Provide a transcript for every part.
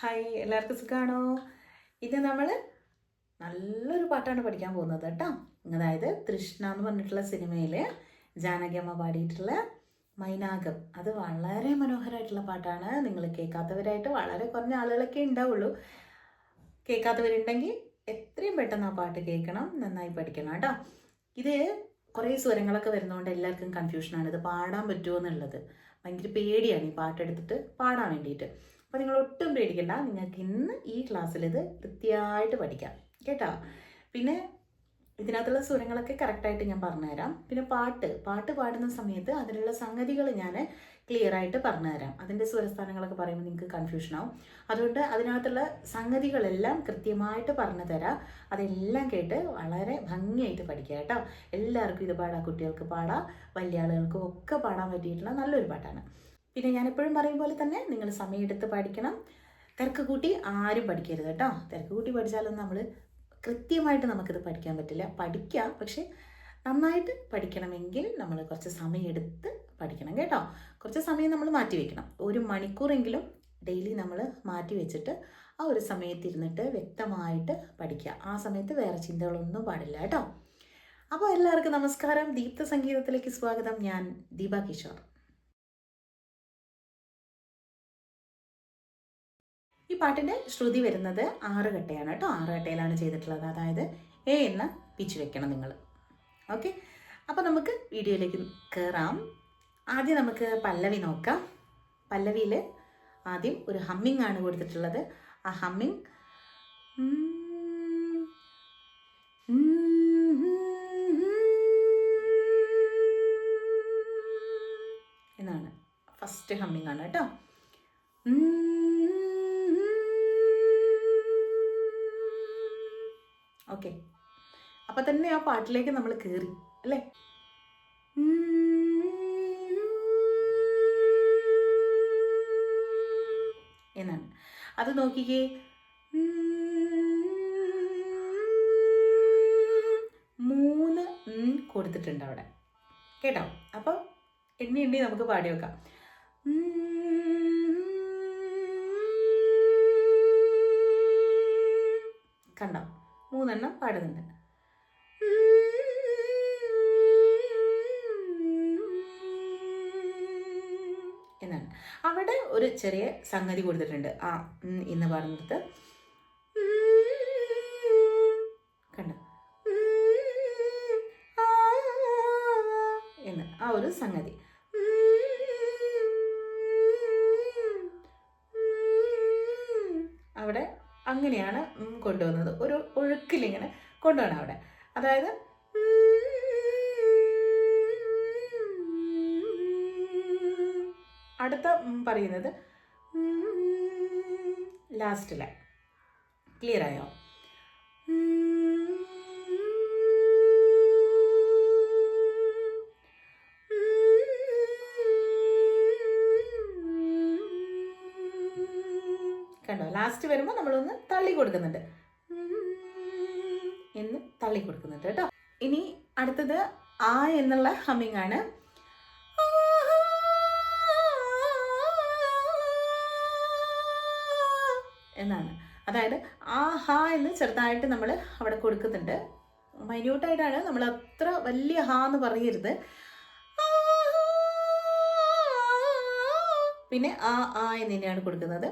Hi എല്ലാവർക്കും സുഖമാണോ ഇത് നമ്മൾ നല്ലൊരു പാട്ടാണ് പഠിക്കാൻ പോകുന്നത് കേട്ടോ. അതായത് തൃഷ്ണ എന്ന് പറഞ്ഞിട്ടുള്ള സിനിമയിൽ ജാനകിയമ്മ പാടിയിട്ടുള്ള മൈനാകം. അത് വളരെ മനോഹരമായിട്ടുള്ള പാട്ടാണ്. നിങ്ങൾ കേൾക്കാത്തവരായിട്ട് വളരെ കുറഞ്ഞ ആളുകളൊക്കെ ഉണ്ടാവുള്ളൂ. കേൾക്കാത്തവരുണ്ടെങ്കിൽ എത്രയും പെട്ടെന്ന് ആ പാട്ട് കേൾക്കണം നന്നായി പഠിക്കണം കേട്ടോ. ഇത് കുറേ സ്വരങ്ങളൊക്കെ വരുന്നതുകൊണ്ട് എല്ലാവർക്കും കൺഫ്യൂഷനാണ് ഇത് പാടാൻ പറ്റുമോ എന്നുള്ളത്. ഭയങ്കര പേടിയാണ് ഈ പാട്ടെടുത്തിട്ട് പാടാൻ വേണ്ടിയിട്ട്. അപ്പോൾ നിങ്ങൾ ഒട്ടും പേടിക്കണ്ട. നിങ്ങൾക്ക് ഇന്ന് ഈ ക്ലാസ്സിൽ ഇത് വൃത്തിയായിട്ട് പഠിക്കാം. കേട്ടോ? പിന്നെ ഇതിനകത്തുള്ള സ്വരങ്ങളൊക്കെ കറക്റ്റായിട്ട് ഞാൻ പറഞ്ഞുതരാം. പിന്നെ പാട്ട്. പാട്ട് പാടുന്ന സമയത്ത് അതിനുള്ള സംഗതികൾ ഞാൻ ക്ലിയർ ആയിട്ട് പറഞ്ഞുതരാം. അതിന്റെ സ്വരസ്ഥാനങ്ങളൊക്കെ പറയുമ്പോൾ നിങ്ങൾക്ക് കൺഫ്യൂഷൻ ആവും. അതുകൊണ്ട് അതിനകത്തുള്ള സംഗതികളെല്ലാം കൃത്യമായിട്ട് പറഞ്ഞു തരാം അതെല്ലാം കേട്ട് വളരെ ഭംഗിയായിട്ട് പഠിക്കുക കേട്ടോ. എല്ലാവർക്കും ഇത് പാടാം. കുട്ടികൾക്ക് പാടാം. വലിയ ആളുകൾക്കും ഒക്കെ പാടാൻ പറ്റിയിട്ടുള്ള നല്ലൊരു പാട്ടാണ്. പിന്നെ ഞാൻ എപ്പോഴും പറയും പോലെ തന്നെ നിങ്ങൾ സമയമെടുത്ത് പഠിക്കണം. തിരക്ക് കൂട്ടി ആരും പഠിക്കരുത് കേട്ടോ. തിരക്ക് കൂട്ടി പഠിച്ചാലൊന്നും നമ്മൾ കൃത്യമായിട്ട് നമുക്കിത് പഠിക്കാൻ പറ്റില്ല. പഠിക്കാം പക്ഷേ നന്നായിട്ട് പഠിക്കണമെങ്കിൽ നമ്മൾ കുറച്ച് സമയമെടുത്ത് പഠിക്കണം കേട്ടോ. കുറച്ച് സമയം നമ്മൾ മാറ്റി വയ്ക്കണം ഒരു മണിക്കൂറെങ്കിലും ഡെയിലി നമ്മൾ മാറ്റി വെച്ചിട്ട് ആ ഒരു സമയത്ത് ഇരുന്നിട്ട് വ്യക്തമായിട്ട് പഠിക്കുക. ആ സമയത്ത് വേറെ ചിന്തകളൊന്നും പാടില്ല കേട്ടോ. അപ്പോൾ എല്ലാവർക്കും നമസ്കാരം. ദീപ്ത സംഗീതത്തിലേക്ക് സ്വാഗതം. ഞാൻ ദീപ കിഷോർ. പാട്ടിന്റെ ശ്രുതി വരുന്നത് ആറ് കട്ടയാണ് കേട്ടോ. ആറ് കട്ടയിലാണ് ചെയ്തിട്ടുള്ളത്. അതായത് എ എന്ന പിച്ച് വെക്കണം നിങ്ങൾ ഓക്കെ? അപ്പോൾ നമുക്ക് വീഡിയോയിലേക്ക് കയറാം ആദ്യം നമുക്ക് പല്ലവി നോക്കാം. പല്ലവിയിൽ ആദ്യം ഒരു ഹമ്മിങ് ആണ് കൊടുത്തിട്ടുള്ളത്. ആ ഹമ്മിങ്. എന്നാണ്. ഫസ്റ്റ് ഹമ്മിങ് ആണ് കേട്ടോ. ഓക്കെ അപ്പം തന്നെ ആ പാട്ടിലേക്ക് നമ്മൾ കയറി അല്ലേ? എന്നാണ്. അത് നോക്കിക്കേ. മൂന്ന് കൊടുത്തിട്ടുണ്ട് അവിടെ. കേട്ടോ? അപ്പോൾ എണ്ണി എണ്ണി നമുക്ക് പാടി വെക്കാം. കണ്ടോ? മൂന്നെണ്ണം പാടുന്നുണ്ട്. എന്നാണ്. അവിടെ ഒരു ചെറിയ സംഗതി കൊടുത്തിട്ടുണ്ട്. ആ ഇന്ന് പാടുന്നിടത്ത് കണ്ടോ? എന്ന് ആ ഒരു സംഗതി. അവിടെ അങ്ങനെയാണ് കൊണ്ടുവന്നത്. ഒരു ഒഴുക്കിലിങ്ങനെ കൊണ്ടുപോകണം അവിടെ. അതായത് അടുത്ത പറയുന്നത് ലാസ്റ്റിലെ ക്ലിയർ ആയോ? കണ്ടോ? ലാസ്റ്റ് വരുമ്പോൾ നമ്മളൊന്ന് തള്ളി കൊടുക്കുന്നുണ്ട്. തള്ളി കൊടുക്കുന്നത് കേട്ടോ. ഇനി അടുത്തത് ആ എന്നുള്ള ഹമ്മിങ് ആണ്. എന്നാണ്. അതായത് ആ ഹ എന്ന് ചെറുതായിട്ട് നമ്മൾ അവിടെ കൊടുക്കുന്നുണ്ട്. മൈന്യൂട്ടായിട്ടാണ് നമ്മൾ അത്ര വലിയ ഹ എന്ന് പറയരുത്. പിന്നെ ആ ആ എന്ന് തന്നെയാണ് കൊടുക്കുന്നത്.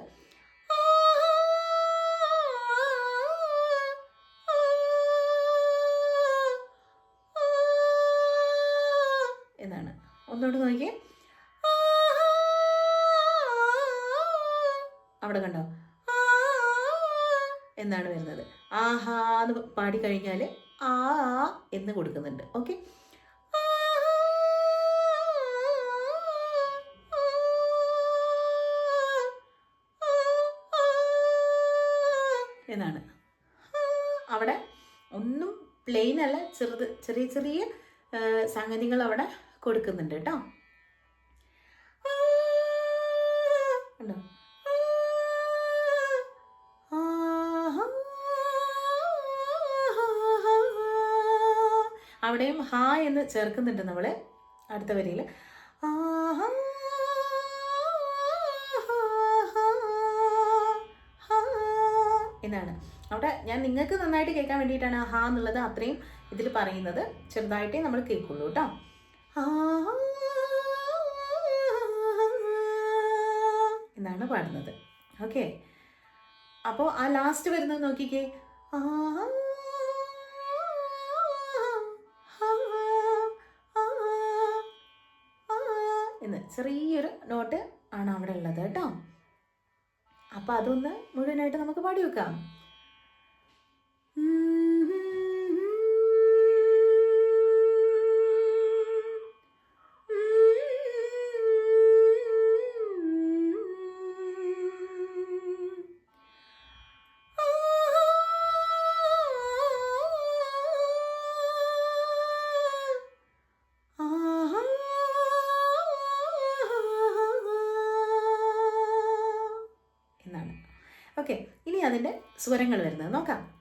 ഒന്നുകൂടി നോക്കിയേ. അവിടെ കണ്ടോ? എന്നാണ് വരുന്നത്. ആഹാ എന്ന് പാടിക്കഴിഞ്ഞാൽ ആ എന്ന് കൊടുക്കുന്നുണ്ട്. ഓക്കെ. എന്നാണ്. അവിടെ ഒന്നും പ്ലെയിൻ അല്ല ചെറുത് ചെറിയ ചെറിയ സംഗതികൾ അവിടെ കൊടുക്കുന്നുണ്ട് കേട്ടോ. അവിടെയും ഹാ എന്ന് ചേർക്കുന്നുണ്ട് നമ്മൾ അടുത്ത വരിയിൽ എന്നാണ്. അവിടെ ഞാൻ നിങ്ങൾക്ക് നന്നായിട്ട് കേൾക്കാൻ വേണ്ടിയിട്ടാണ് ഹാ എന്നുള്ളത് അത്രയും ഇതിൽ പറയുന്നത്. ചെറുതായിട്ടേ നമ്മൾ കേൾക്കുള്ളൂ കേട്ടോ. എന്നാണ് പാടുന്നത്. ഓക്കെ അപ്പോൾ ആ ലാസ്റ്റ് വരുന്നത് നോക്കിക്കേ. ആ എന്ന് ചെറിയൊരു നോട്ട് ആണ് അവിടെ ഉള്ളത് കേട്ടോ. അപ്പം അതൊന്ന് മുഴുവനായിട്ട് നമുക്ക് പാടി വെക്കാം. സ്വരങ്ങൾ വരുന്നത്. നോക്കാം.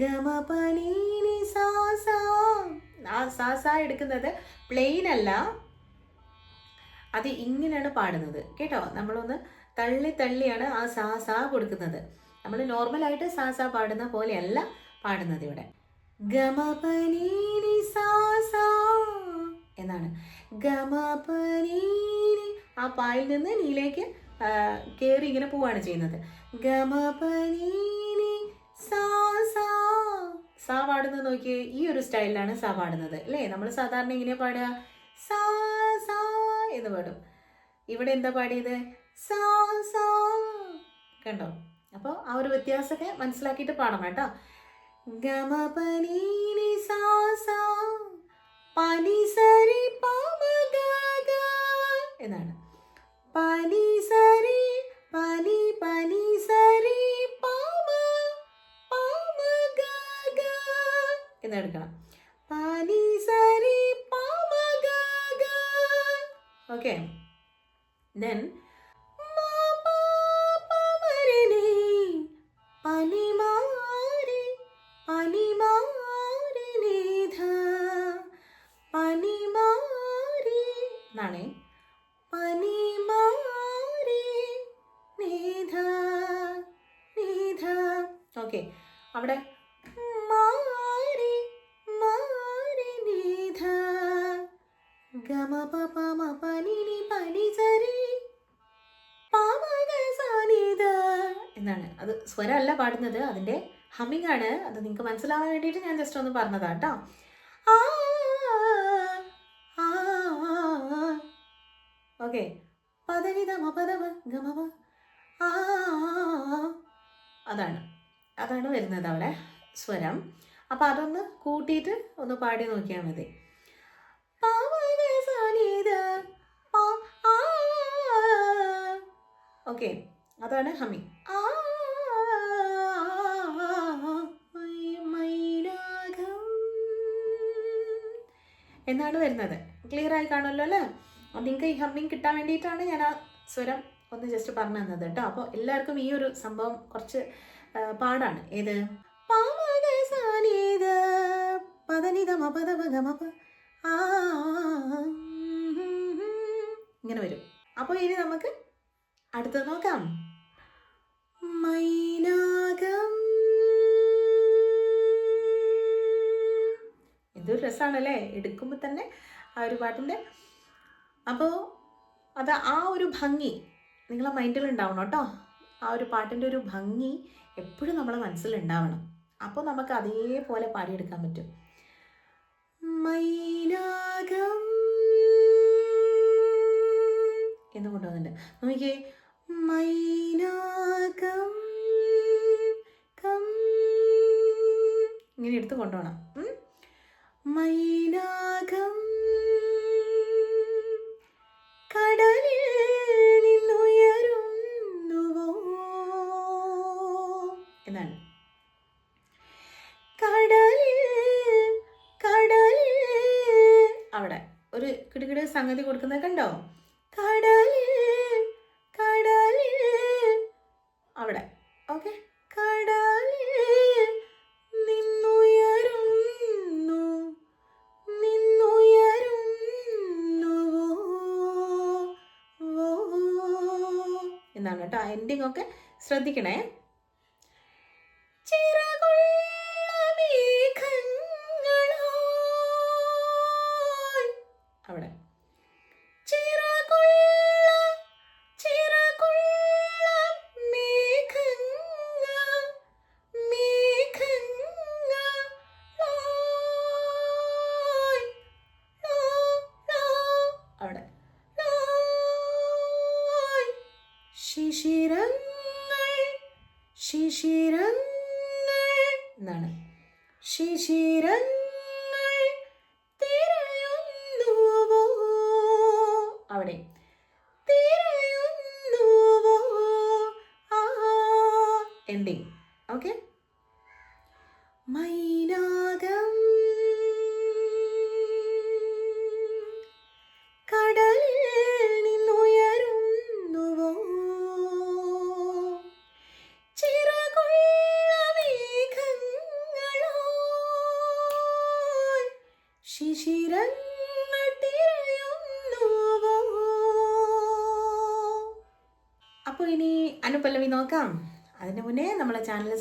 ഗമ പനീനി സാസ. ആ സാസ എടുക്കുന്നത് പ്ലെയിൻ അല്ല. അത് ഇങ്ങനെയാണ് പാടുന്നത്. കേട്ടോ? നമ്മളൊന്ന് തള്ളി തള്ളിയാണ് ആ സാസ കൊടുക്കുന്നത്. നമ്മൾ നോർമലായിട്ട് സാസ പാടുന്ന പോലെയല്ല പാടുന്നത് ഇവിടെ. ഗമപനീനി സാസ എന്നാണ്. ഗമപനീനി ആ പായിൽ നിന്ന് നീലേക്ക് കയറി ഇങ്ങനെ പോവാണ് ചെയ്യുന്നത്. ഗമപനീ സാ പാടുന്നത് നോക്കിയേ ഈ ഒരു സ്റ്റൈലിലാണ് സാ പാടുന്നത് അല്ലേ? നമ്മൾ സാധാരണ ഇങ്ങനെ പാടുക? സാ സാ എന്ന് പാടും. ഇവിടെ എന്താ പാടിയത്? സാ സാ. കണ്ടോ? അപ്പോൾ ആ ഒരു വ്യത്യാസമൊക്കെ മനസ്സിലാക്കിയിട്ട് പാടണം കേട്ടോ. ഗമപനീനി സാ സാ. പനി സരി എന്നാണ്. പനി സരി പനി പനി സരി പമ എന്നെടുക്കണം ഓക്കെ ദെൻ അവിടെ സ്വരമല്ല പാടുന്നത് അതിന്റെ ഹമ്മിങ് ആണ്. അത് നിങ്ങൾക്ക് മനസ്സിലാവാൻ വേണ്ടിയിട്ട് ഞാൻ ജസ്റ്റ് ഒന്ന് പറഞ്ഞതാ കേട്ടോ ഓക്കെ അതാണ്. അതാണ് വരുന്നത് അവിടെ സ്വരം. അപ്പം അതൊന്ന് കൂട്ടിയിട്ട് ഒന്ന് പാടി നോക്കിയാൽ മതി. ഓക്കെ അതാണ് ഹമി ആ എന്നാണ് വരുന്നത് ക്ലിയർ ആയി കാണുമല്ലോ അല്ലേ നിങ്ങൾക്ക് ഈ ഹമ്മിങ് കിട്ടാൻ വേണ്ടിയിട്ടാണ് ഞാൻ ആ സ്വരം ഒന്ന് ജസ്റ്റ് പറഞ്ഞു തന്നത് കേട്ടോ അപ്പോൾ എല്ലാവർക്കും ഈ ഒരു സംഭവം കുറച്ച് പാടാണ് ഏത് ഇങ്ങനെ വരും അപ്പോൾ ഇനി നമുക്ക് അടുത്തത് നോക്കാം മൈനാകം രസമാണല്ലേ എടുക്കുമ്പോൾ തന്നെ ആ ഒരു പാട്ടിന്റെ അപ്പോൾ അത് ആ ഒരു ഭംഗി നിങ്ങളെ മൈൻഡിൽ ഉണ്ടാവണം കേട്ടോ. ആ ഒരു പാട്ടിന്റെ ഒരു ഭംഗി എപ്പോഴും നമ്മളെ മനസ്സിലുണ്ടാവണം അപ്പോൾ നമുക്ക് അതേപോലെ പാടിയെടുക്കാൻ പറ്റും. മൈനാകം എന്ന് കൊണ്ടുവന്നിട്ടുണ്ട്. നോക്കിയേ. മൈനാകം കം. ഇങ്ങനെ എടുത്ത് കൊണ്ടുപോകണം. മൈനാകം. കടലിൽ നിന്നുയരുന്നുവോ? എന്നാണ്. കടലിൽ കടലിൽ. അവിടെ ഒരു കിടുകിട സംഗതി കൊടുക്കുന്നത് കണ്ടോ? കടലിൽ കടലിൽ. അവിടെ ഓക്കെ? എൻഡിങ് ഒക്കെ ശ്രദ്ധിക്കണേ. ശിശിരങ്ങൾ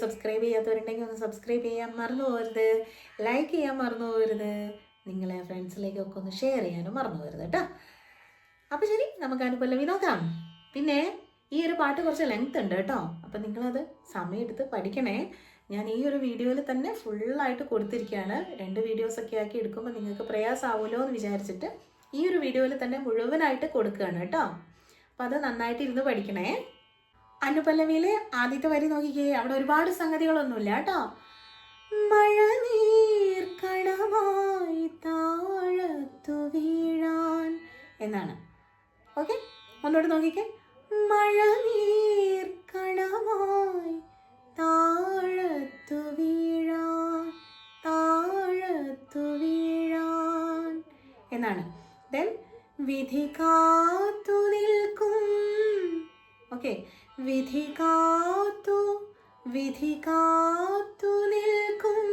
സബ്സ്ക്രൈബ് ചെയ്യാത്തവരുണ്ടെങ്കിൽ ഒന്ന് സബ്സ്ക്രൈബ് ചെയ്യാൻ മറന്നു പോകരുത്. ലൈക്ക് ചെയ്യാൻ മറന്നു പോകരുത്. നിങ്ങളെ ഫ്രണ്ട്സിലേക്കൊക്കെ ഒന്ന് ഷെയർ ചെയ്യാനും മറന്നു പോകരുത് കേട്ടോ. അപ്പോൾ ശരി നമുക്ക് അനുപല്ലവി നോക്കാം. പിന്നെ ഈ ഒരു പാട്ട് കുറച്ച് ലെങ്ത് ഉണ്ട് കേട്ടോ. അപ്പം നിങ്ങളത് സമയമെടുത്ത് പഠിക്കണേ. ഞാൻ ഈ ഒരു വീഡിയോയിൽ തന്നെ ഫുള്ളായിട്ട് കൊടുത്തിരിക്കുകയാണ്. രണ്ട് വീഡിയോസൊക്കെ ആക്കി എടുക്കുമ്പോൾ നിങ്ങൾക്ക് പ്രയാസമാവുമല്ലോ എന്ന് വിചാരിച്ചിട്ട് ഈ ഒരു വീഡിയോയിൽ തന്നെ മുഴുവനായിട്ട് കൊടുക്കുകയാണ് കേട്ടോ. അപ്പം അത് നന്നായിട്ട് ഇരുന്ന് പഠിക്കണേ. അനുപല്ലവിയിലെ ആദ്യത്തെ വരി നോക്കിക്കേ. അവിടെ ഒരുപാട് സംഗതികളൊന്നുമില്ല കേട്ടോ. മഴനീർ കണമായി താഴത്തു വീഴാൻ എന്നാണ്. ഓക്കെ ഒന്നോട്ട് നോക്കിക്കേ. മഴനീർ കണമായി താഴത്തു വീഴാൻ താഴത്തു വീഴാൻ എന്നാണ്. ദെൻ വിധി കാത്തു നിൽക്കും. ഓക്കെ വിധി കാത്തു വിധി കാത്തു നിൽക്കും.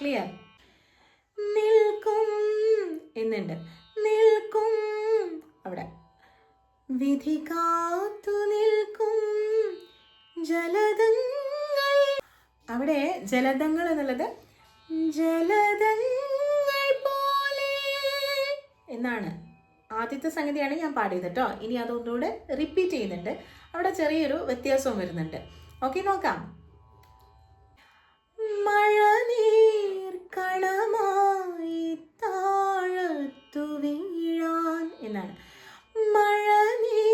ക്ലിയർ നിൽക്കും. എന്നുണ്ട്. നിൽക്കും. അവിടെ. വിധി കാത്തു നിൽക്കും. ജലതങ്ങൾ അവിടെ ജലതങ്ങൾ എന്നുള്ളത് ജലതങ്ങൾ പോലെ എന്നാണ്. ആദ്യത്തെ സംഗതിയാണ് ഞാൻ പാടിയത് കേട്ടോ ഇനി അതൊന്നുകൂടെ റിപ്പീറ്റ് ചെയ്യുന്നുണ്ട്. അവിടെ ചെറിയൊരു വ്യത്യാസവും വരുന്നുണ്ട്. ഓക്കെ നോക്കാം. മഴനീർ കണമായി താഴത്തു വീഴാൻ എന്നാണ്. മഴനീർ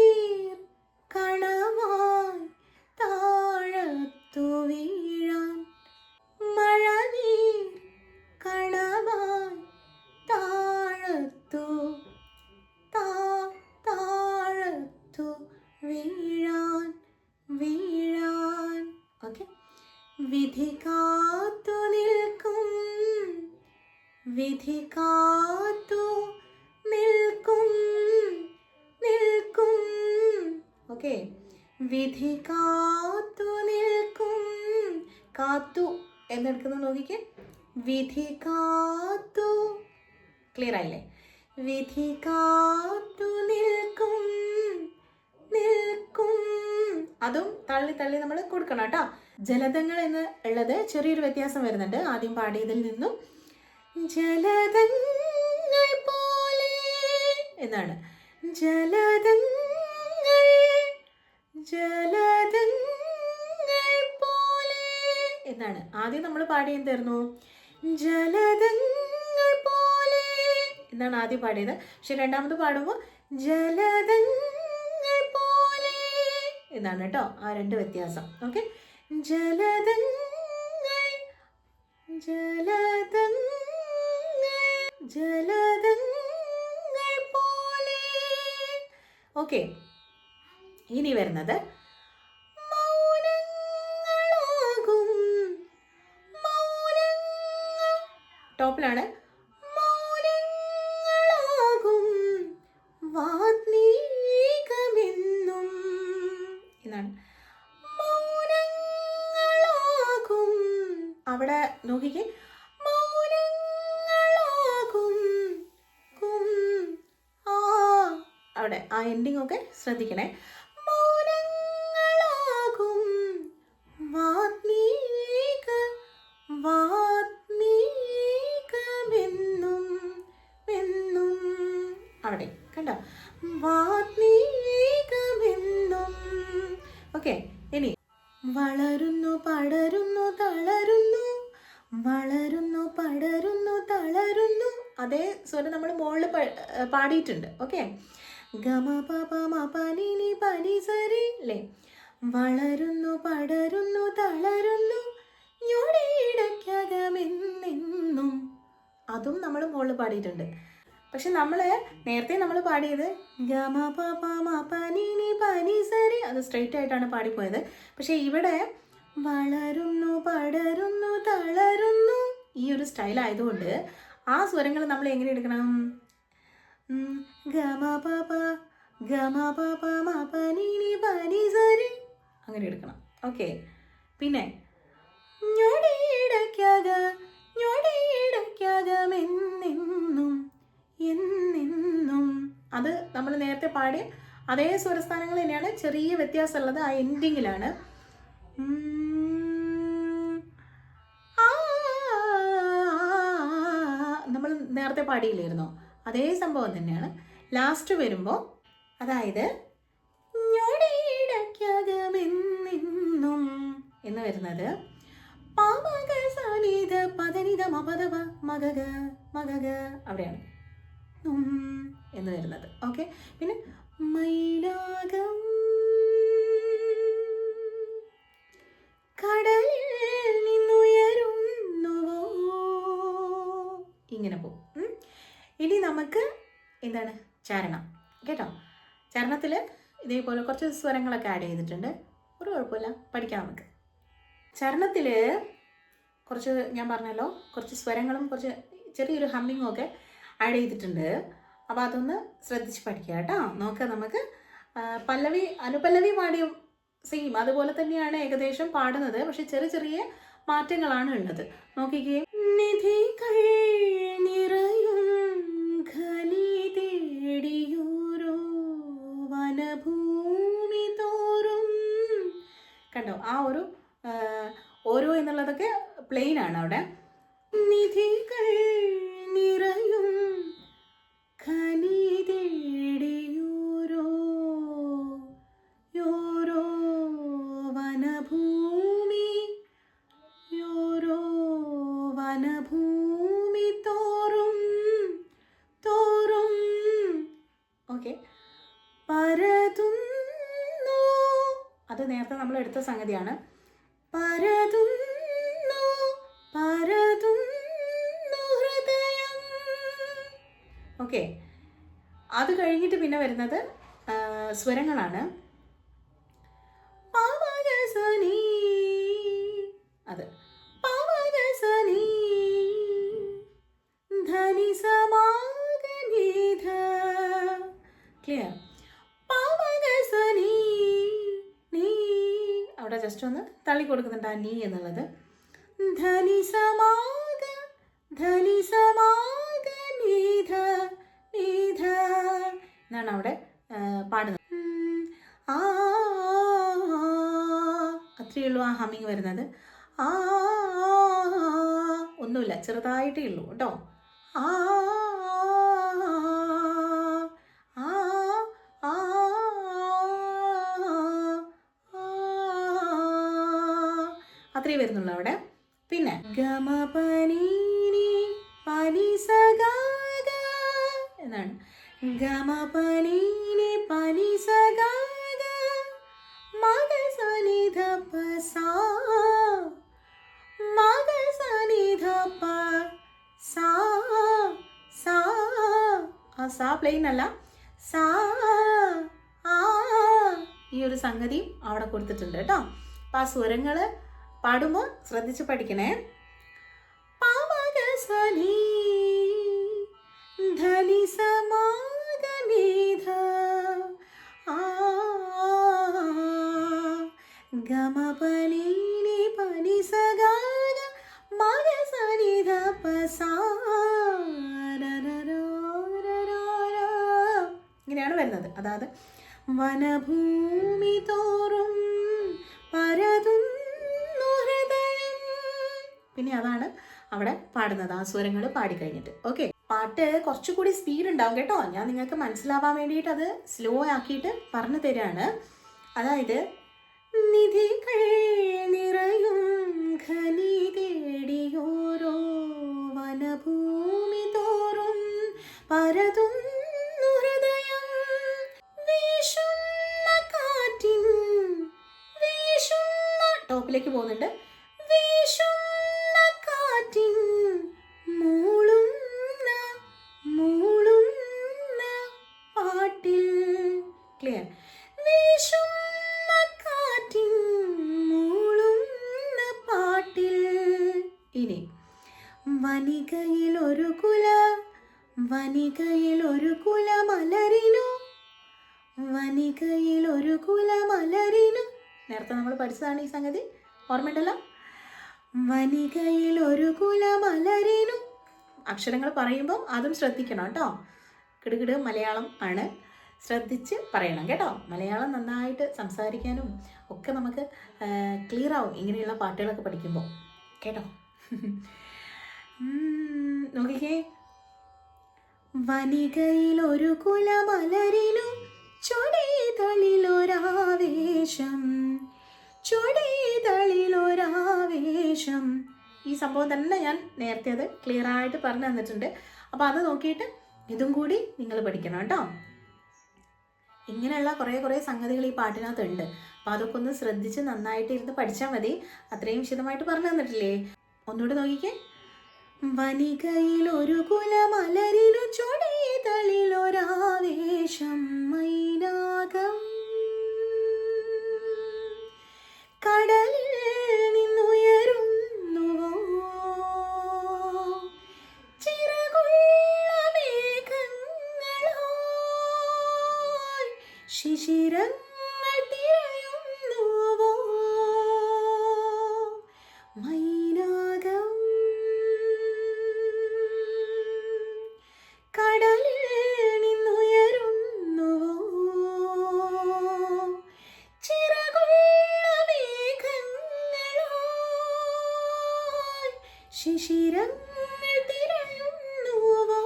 കൊടുക്കണം കേട്ടോ. ജലതങ്ങൾ എന്ന് ഉള്ളത് ചെറിയൊരു വ്യത്യാസം വരുന്നുണ്ട്. ആദ്യം പാടിയതിൽ നിന്നും ജലതങ്ങൾ പോലെ എന്നാണ്. ജലതങ്ങൾ ജലതങ്ങൾ പോലെ എന്നാണ്. ആദ്യം നമ്മൾ പാടി എന്തായിരുന്നു ജലതങ്ങൾ പോലെ എന്നാണ് ആദ്യം പാടിയത്. പക്ഷെ രണ്ടാമത് പാടുമ്പോൾ ജലതങ്ങൾ എന്നാണ് കേട്ടോ ആ രണ്ട് വ്യത്യാസം. ഓക്കെ ജലതങ്ങൾ ജലതങ്ങൾ ജലതങ്ങൾ പോലെ. ഓക്കെ ഇനി വരുന്നത് ടോപ്പിലാണ് എൻഡിങ് ഒക്കെ ശ്രദ്ധിക്കണേ. മൗനങ്ങളാകും വാത്മീക വാത്മീകമെന്നും എന്നും. അവിടെ കണ്ടോ? വാത്മീകമെന്നും. ഓക്കെ ഇനി. വളരുന്നു പടരുന്നു തളരുന്നു. വളരുന്നു പടരുന്നു തളരുന്നു. അതേ സ്വരം നമ്മൾ മുകളിൽ പാടിയിട്ടുണ്ട്. ഓക്കെ. ഗമ പപ പനി നി പനി സരി അല്ലേ വളരുന്നു പടരുന്നു തളരുന്നു ഞൊടിയിടയ്ക്കകമെന്നെന്നും അതും നമ്മൾ മുകളിൽ പാടിയിട്ടുണ്ട്. പക്ഷെ നമ്മൾ നേരത്തെ നമ്മൾ പാടിയത് ഗമ പപ പനി നി പനി സരി അത് സ്ട്രെയിറ്റ് ആയിട്ടാണ് പാടിപ്പോയത്. പക്ഷെ ഇവിടെ വളരുന്നു പടരുന്നു തളരുന്നു ഈ ഒരു സ്റ്റൈൽ ആയതുകൊണ്ട് ആ സ്വരങ്ങൾ നമ്മൾ എങ്ങനെ എടുക്കണം? അങ്ങനെ എടുക്കണം ഓക്കെ പിന്നെ എന്നെന്നും അത് നമ്മൾ നേരത്തെ പാടിയ അതേ സ്വരസ്ഥാനങ്ങൾ തന്നെയാണ് ചെറിയ വ്യത്യാസമുള്ളത് ആ എൻഡിങ്ങിലാണ് നമ്മൾ നേരത്തെ പാടിയില്ലായിരുന്നോ അതേ സംഭവം തന്നെയാണ്. ലാസ്റ്റ് വരുമ്പോൾ അതായത് ഞൊടിയിടയ്ക്കകമെന്നെന്നും എന്ന് വരുന്നത് പാമക സനിത പദനിത മപദവ മഗഗ മഗഗ അവിടെയാണ് എന്ന് വരുന്നത്. ഓക്കെ പിന്നെ മൈലാകം കടലിൽ നിന്നുയരുന്നുവോ? ഇങ്ങനെ പോകും. ഇനി നമുക്ക് എന്താണ്? ചരണം. കേട്ടോ? ചരണത്തിൽ ഇതേപോലെ കുറച്ച് സ്വരങ്ങളൊക്കെ ആഡ് ചെയ്തിട്ടുണ്ട്. ഒരു കുഴപ്പമില്ല. പഠിക്കാം നമുക്ക്. ചരണത്തിൽ കുറച്ച് ഞാൻ പറഞ്ഞല്ലോ കുറച്ച് സ്വരങ്ങളും കുറച്ച് ചെറിയൊരു ഹമ്മിങ്ങും ഒക്കെ ആഡ് ചെയ്തിട്ടുണ്ട്. അപ്പോൾ അതൊന്ന് ശ്രദ്ധിച്ച് പഠിക്കുക കേട്ടോ. നോക്കാം നമുക്ക് പല്ലവി അനുപല്ലവി പാടിയും സെയിം അതുപോലെ തന്നെയാണ് ഏകദേശം പാടുന്നത്. പക്ഷേ ചെറിയ ചെറിയ മാറ്റങ്ങളാണ് ഉള്ളത്. നോക്കിക്കേ. പ്ലെയിൻ ആണ് അവിടെ. നിധികൾ നിറയും ഖനി യോരോ വനഭൂമി യോരോ വനഭൂമി തോറും തോറും അത് നേരത്തെ നമ്മൾ എടുത്ത സംഗതിയാണ്. പിന്നെ വരുന്നത് സ്വരങ്ങളാണ്. അത്. ക്ലിയർ അവിടെ ജസ്റ്റ് ഒന്ന് തള്ളി കൊടുക്കുന്നുണ്ട് ആ നീ എന്നുള്ളത്. ധനി സമാഗ ധനി സമാഗ നീധ എന്നാണ് അവിടെ പാടുന്നത് അത്രയേ ഉള്ളൂ ആ ഹമ്മിങ് വരുന്നത് ആ ഒന്നുമില്ല ചെറുതായിട്ടേ ഉള്ളൂ കേട്ടോ ആ വരുന്നുള്ളൂ അവിടെ സാ പ്ലെയിൻ അല്ല. സാ ആ ഈ ഒരു സംഗതിയും അവിടെ കൊടുത്തിട്ടുണ്ട് കേട്ടോ. അപ്പം ആ സ്വരങ്ങൾ പാടുമ്പോൾ ശ്രദ്ധിച്ച് പഠിക്കണേ. അതായത് വനഭൂമി തോറും പരതുന്നു ഹൃദയം. പിന്നെ അതാണ് അവിടെ പാടുന്നത്. ആ സ്വരങ്ങൾ പാടിക്കഴിഞ്ഞിട്ട്. ഓക്കെ പാട്ട് കുറച്ചുകൂടി സ്പീഡ് ഉണ്ടാവും കേട്ടോ. ഞാൻ നിങ്ങൾക്ക് മനസ്സിലാവാൻ വേണ്ടിയിട്ട് അത് സ്ലോ ആക്കിയിട്ട് പറഞ്ഞു തരാണ്. അതായത് നിധികൾ നിറയും ഖനി തേടിയോരോ വനഭൂമി തോറും ഹൃദയം വീശുന്ന കാറ്റിൻ വീശുന്ന ടോപ്പിലേക്ക് പോകുന്നുണ്ട്. വീശുന്ന കാറ്റിൻ മൂളുന്ന മൂളുന്ന പാട്ടിൽ. ക്ലിയർ വീശുന്ന കാറ്റിൻ മൂളുന്ന പാട്ടിൽ. ഇനി വനികയിൽ ഒരു കുല വനികയിൽ ഒരു കുല മലരിനു വനികയിൽ ഒരു കുലമലരിനു നേരത്തെ നമ്മൾ പഠിച്ചതാണ് ഈ സംഗതി. ഓർമ്മയുണ്ടല്ലോ? വനികയിൽ ഒരു കുലമലരിനു അക്ഷരങ്ങൾ പറയുമ്പോൾ അതും ശ്രദ്ധിക്കണം കേട്ടോ. കിടുകിട് മലയാളം ആണ്. ശ്രദ്ധിച്ച് പറയണം കേട്ടോ. മലയാളം നന്നായിട്ട് സംസാരിക്കാനും ഒക്കെ നമുക്ക് ക്ലിയർ ആവും ഇങ്ങനെയുള്ള പാട്ടുകളൊക്കെ പഠിക്കുമ്പോൾ കേട്ടോ? നോക്കിക്കേ. വനികയിൽ ഒരു കുലമലരിനു ചൊടിതളിലൊരാവേശം ചൊടിതളിലൊരാവേശം ഈ സംഭവം തന്നെ ഞാൻ നേരത്തെ അത് ക്ലിയർ ആയിട്ട് പറഞ്ഞു തന്നിട്ടുണ്ട്. അപ്പോൾ അത് നോക്കിയിട്ട് ഇതും കൂടി നിങ്ങൾ പഠിക്കണം കേട്ടോ. ഇങ്ങനെയുള്ള കുറേ കുറേ സംഗതികൾ ഈ പാട്ടിനകത്തുണ്ട്. അപ്പോൾ അതൊക്കെ ഒന്ന് ശ്രദ്ധിച്ച് നന്നായിട്ട് ഇരുന്ന് പഠിച്ചാൽ മതി. അത്രയും വിശദമായിട്ട് പറഞ്ഞു തന്നിട്ടില്ലേ? ഒന്നുകൂടി നോക്കിക്കേ. വനികയിൽ ഒരു കുലമലരിനു ചൊടിതളിലൊരാവേശം മൈനാകം. കടലിൽ നിന്നുയരുന്നുവോ? ചിറകുള്ള ശിശിരങ്ങൾ തിരയുന്നുവോ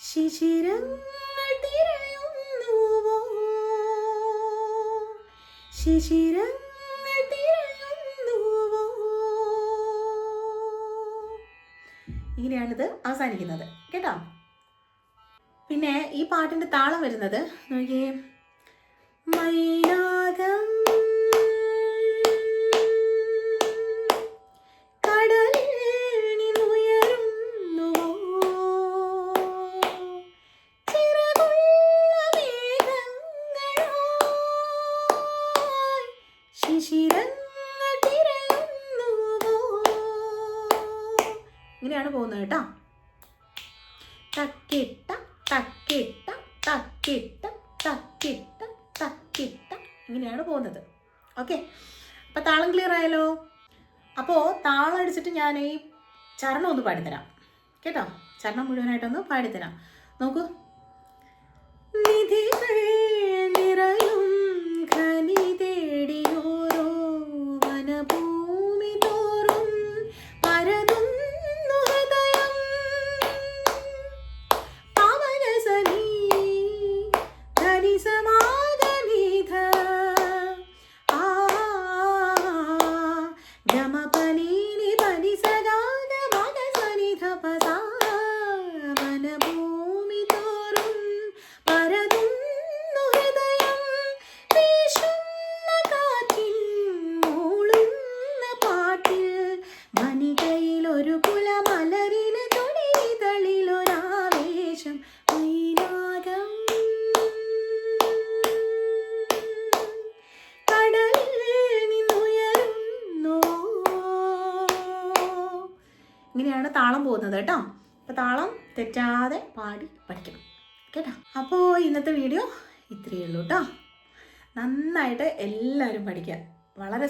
ശിശിരങ്ങൾ തിരയുന്നുവോ ശിശിരങ്ങൾ തിരയുന്നുവോ ഇങ്ങനെയാണിത് അവസാനിക്കുന്നത്. കേട്ടോ? പിന്നെ ഈ പാട്ടിന്റെ താളം വരുന്നത് നോക്കിയേ. മൈനാകം ഇങ്ങനെയാണ് പോകുന്നത് കേട്ടോ. തക്കിട്ട തക്കിട്ട തക്കിട്ട തക്കിട്ട തക്കിട്ട. ഇങ്ങനെയാണ് പോകുന്നത്. ഓക്കെ. അപ്പോൾ താളം ക്ലിയർ ആയല്ലോ? അപ്പോൾ താളം അടിച്ചിട്ട് ഞാൻ ഈ ചരണം ഒന്ന് പാടിത്തരാം. കേട്ടോ? ചരണം മുഴുവനായിട്ടൊന്ന് പാടിത്തരാം. നോക്കൂ.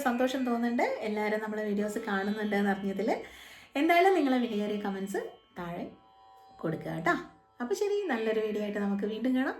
സന്തോഷം തോന്നുന്നുണ്ട്. എല്ലാവരും നമ്മളെ വീഡിയോസ് കാണുന്നുണ്ട് എന്ന് അറിഞ്ഞതിൽ എന്തായാലും നിങ്ങളെ വിലയേറിയ കമൻസ് താഴെ കൊടുക്കുക കേട്ടോ. അപ്പോൾ ശരി നല്ലൊരു വീഡിയോ ആയിട്ട് നമുക്ക് വീണ്ടും കാണാം.